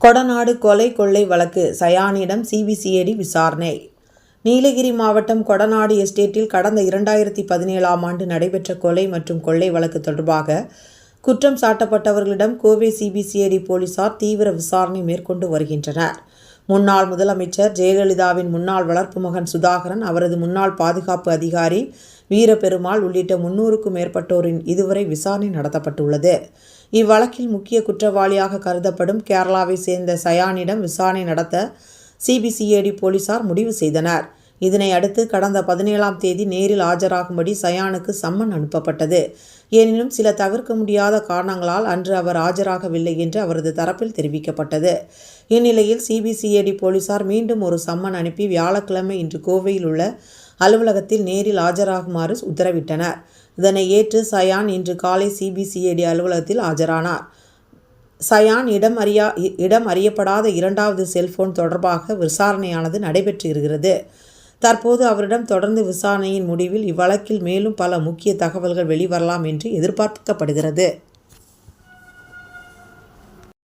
கொடநாடு கொலை கொள்ளை வழக்கு சயானிடம் சிபிசிஐடி விசாரணை. நீலகிரி மாவட்டம் கொடநாடு எஸ்டேட்டில் கடந்த இரண்டாயிரத்தி பதினேழாம் ஆண்டு நடைபெற்ற கொலை மற்றும் கொள்ளை வழக்கு தொடர்பாக குற்றம் சாட்டப்பட்டவர்களிடம் கோவை சிபிசிஐடி போலீசார் தீவிர விசாரணை மேற்கொண்டு வருகின்றனர். முன்னாள் முதலமைச்சர் ஜெயலலிதாவின் முன்னாள் வளர்ப்பு மகன் சுதாகரன் அவரது முன்னாள் பாதுகாப்பு அதிகாரி வீரபெருமாள் உள்ளிட்ட முன்னூறுக்கும் மேற்பட்டோரின் இதுவரை விசாரணை நடத்தப்பட்டுள்ளது. இவ்வழக்கில் முக்கிய குற்றவாளியாக கருதப்படும் கேரளாவை சேர்ந்த சயானிடம் விசாரணை நடத்த சிபிசிஐடி போலீசார் முடிவு செய்தனர். இதனை அடுத்து கடந்த பதினேழாம் தேதி நேரில் ஆஜராகும்படி சயானுக்கு சம்மன் அனுப்பப்பட்டது. எனினும் சில தவிர்க்க முடியாத காரணங்களால் அன்று அவர் ஆஜராகவில்லை என்று அவரது தரப்பில் தெரிவிக்கப்பட்டது. இந்நிலையில் சிபிசிஐடி போலீசார் மீண்டும் ஒரு சம்மன் அனுப்பி வியாழக்கிழமை இன்று கோவையில் உள்ள அலுவலகத்தில் நேரில் ஆஜராகுமாறு உத்தரவிட்டனர். இதனை ஏற்று சயான் இன்று காலை சிபிசிஐடி அலுவலகத்தில் ஆஜரானார். சயான் இடம் அறியா இடம் அறியப்படாத இரண்டாவது செல்போன் தொடர்பாக விசாரணையானது நடைபெற்று இருக்கிறது. தற்போது அவரிடம் தொடர்ந்து விசாரணையின் முடிவில் இவ்வழக்கில் மேலும் பல முக்கிய தகவல்கள் வெளிவரலாம் என்று எதிர்பார்க்கப்படுகிறது.